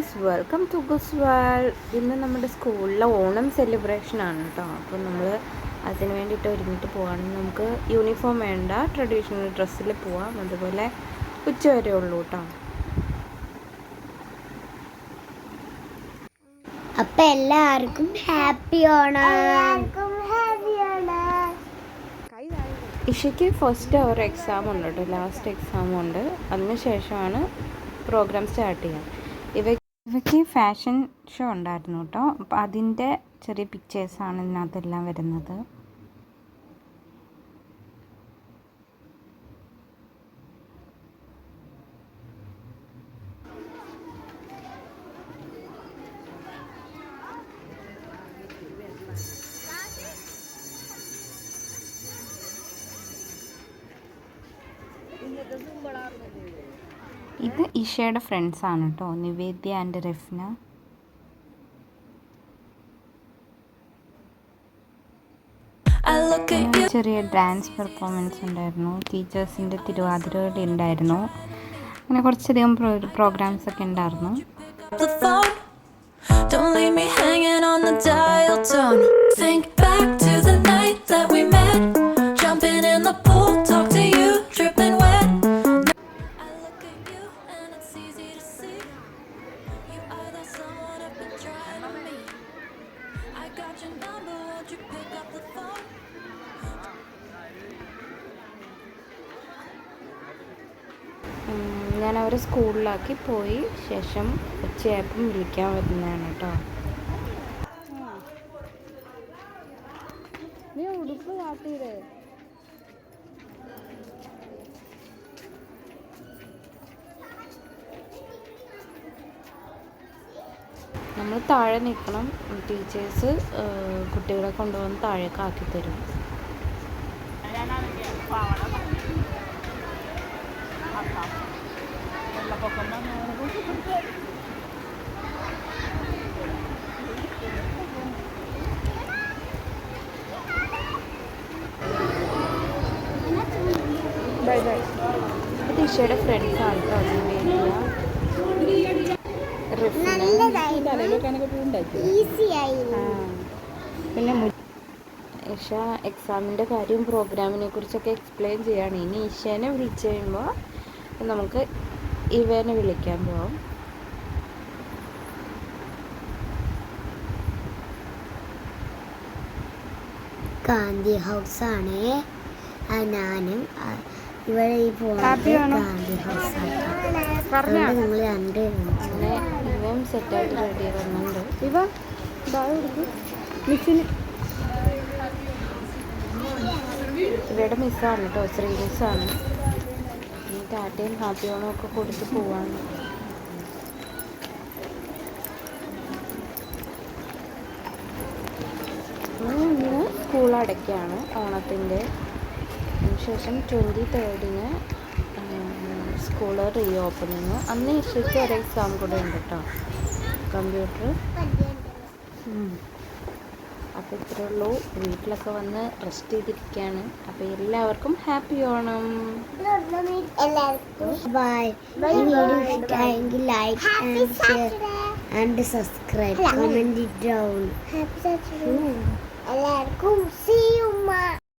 Guys welcome to ഗുസ്വാൽ ഇന്ന് നമ്മുടെ സ്കൂളിലെ ഓണം സെലിബ്രേഷൻ ആണ് കേട്ടോ അപ്പോൾ നമ്മൾ അതിന് വേണ്ടിയിട്ട് ഒരുങ്ങിയിട്ട് പോവാണ്. നമുക്ക് യൂണിഫോം വേണ്ട ട്രഡീഷണൽ ഡ്രസ്സിൽ പോവാം. അതുപോലെ ഉച്ച വരെ ഉള്ളൂ കേട്ടോ അപ്പം എല്ലാവർക്കും ഹാപ്പി ഓണം. ഇഷയ്ക്ക് ഫസ്റ്റ് അവർ എക്സാം ഉണ്ട് കേട്ടോ ലാസ്റ്റ് എക്സാം ഉണ്ട്. അതിന് ശേഷമാണ് പ്രോഗ്രാം സ്റ്റാർട്ട് ചെയ്യാം. ഇവ ഇവയ്ക്ക് ഫാഷൻ ഷോ ഉണ്ടായിരുന്നു കേട്ടോ. അപ്പം അതിന്റെ ചെറിയ പിക്ചേഴ്സാണ് ഇതിനകത്തെല്ലാം വരുന്നത്. ഇത് ഇഷയുടെ ഫ്രണ്ട്സ് ആണ് കേട്ടോ നിവേദ്യ ആൻഡ് രഫ്ന. ചെറിയ ഡാൻസ് പെർഫോമൻസ് ഉണ്ടായിരുന്നു. ടീച്ചേഴ്സിന്റെ തിരുവാതിരകളിൽ ഉണ്ടായിരുന്നു. അങ്ങനെ കുറച്ചധികം പ്രോഗ്രാംസ് ഒക്കെ ഉണ്ടായിരുന്നു. Think back to the night that we met, jumping in the pool, talk to you. ഞാൻ അവരെ സ്കൂളിലാക്കി പോയി ശേഷം ഉച്ചയായപ്പം വിളിക്കാൻ വരുന്നതാണ് കേട്ടോ. നീ ഉടുപ്പ് കാട്ടിയില്ലേ നമ്മൾ താഴെ നിൽക്കണം. ടീച്ചേഴ്സ് കുട്ടികളെ കൊണ്ടുവന്ന് താഴേക്ക് ആക്കി തരും. ബൈ ബൈ ഇത് ഇഷയുടെ ഫ്രണ്ട്സാണ് കേട്ടോ പിന്നെ ഇഷ എക്സാമിന്റെ കാര്യവും പ്രോഗ്രാമിനെ കുറിച്ചൊക്കെ എക്സ്പ്ലെയിൻ ചെയ്യാണ്. ഇനി ഇഷേനെ വിളിച്ചു കഴിയുമ്പോൾ നമുക്ക് ഇവനെ വിളിക്കാൻ പോവാം. ഗാന്ധി ഹൗസ് ആണ്. ഞാനും ആ, ഇവിടെ ഈ രണ്ട് സെറ്റായിട്ട് റെഡി ഇവ മിസ്സിന്. ഇവയുടെ മിസ്സാണ് കേട്ടോ ശ്രീ മിസ്സാണ് ഈ ടാറ്റയും ഹാപ്പിയോണും ഒക്കെ കൊടുത്ത് പോവാണ്. സ്കൂൾ അടയ്ക്കാണ് ഓണത്തിന്റെ. അതിനുശേഷം ട്വന്റി തേർഡിന് സ്കൂൾ റീ ഓപ്പണിങ് അന്ന് ഇഷയ്ക്ക് ഒരു എക്സാം കൂടെ ഉണ്ട് കേട്ടോ കമ്പ്യൂട്ടർ അപ്പോൾ ഇത്രേ ഉള്ളൂ. വീട്ടിലൊക്കെ വന്ന് റെസ്റ്റ് ചെയ്തിരിക്കുകയാണ് അപ്പോൾ എല്ലാവർക്കും ഹാപ്പി ഓണം. എല്ലാവർക്കും ബൈ ഈ വീഡിയോ ഇഷ്ടമായെങ്കിൽ like and share and subscribe comment down എല്ലാവർക്കും സീ